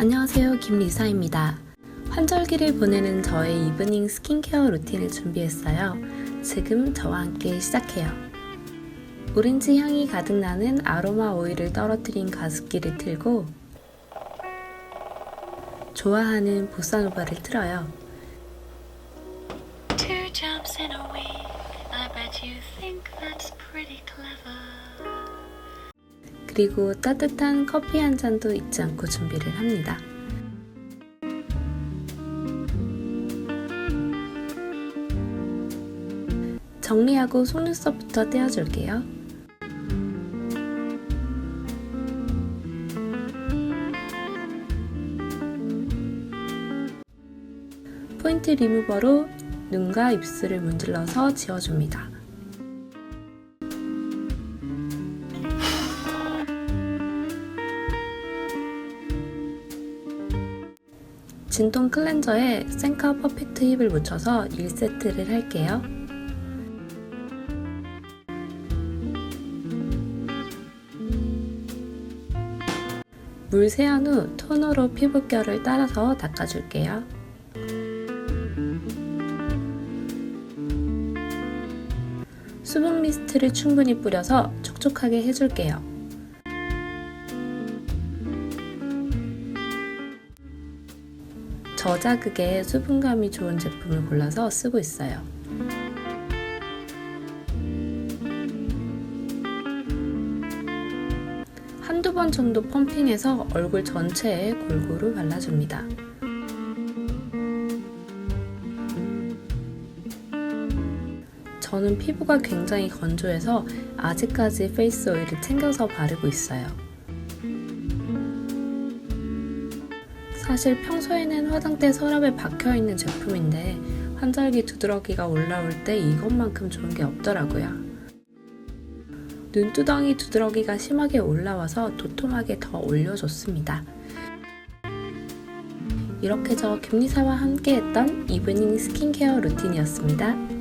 안녕하세요. 김리사입니다. 환절기를 보내는 저의 이브닝 스킨케어 루틴을 준비했어요. 지금 저와 함께 시작해요. 오렌지 향이 가득 나는 아로마 오일을 떨어뜨린 가습기를 틀고 좋아하는 보사노바를 틀어요. Two jumps in a week. I bet you think that's pretty clever. 그리고 따뜻한 커피 한 잔도 잊지 않고 준비를 합니다. 정리하고 속눈썹부터 떼어줄게요. 포인트 리무버로 눈과 입술을 문질러서 지워줍니다. 진동 클렌저에 생카 퍼펙트 힙을 묻혀서 1세트를 할게요. 물 세안 후 토너로 피부결을 따라서 닦아줄게요. 수분 미스트를 충분히 뿌려서 촉촉하게 해줄게요. 저자극에 수분감이 좋은 제품을 골라서 쓰고 있어요. 한두 번 정도 펌핑해서 얼굴 전체에 골고루 발라줍니다. 저는 피부가 굉장히 건조해서 아직까지 페이스 오일을 챙겨서 바르고 있어요. 사실 평소에는 화장대 서랍에 박혀 있는 제품인데 환절기 두드러기가 올라올 때 이것만큼 좋은 게 없더라고요. 눈두덩이 두드러기가 심하게 올라와서 도톰하게 더 올려줬습니다. 이렇게 저 김리사와 함께 했던 이브닝 스킨케어 루틴이었습니다.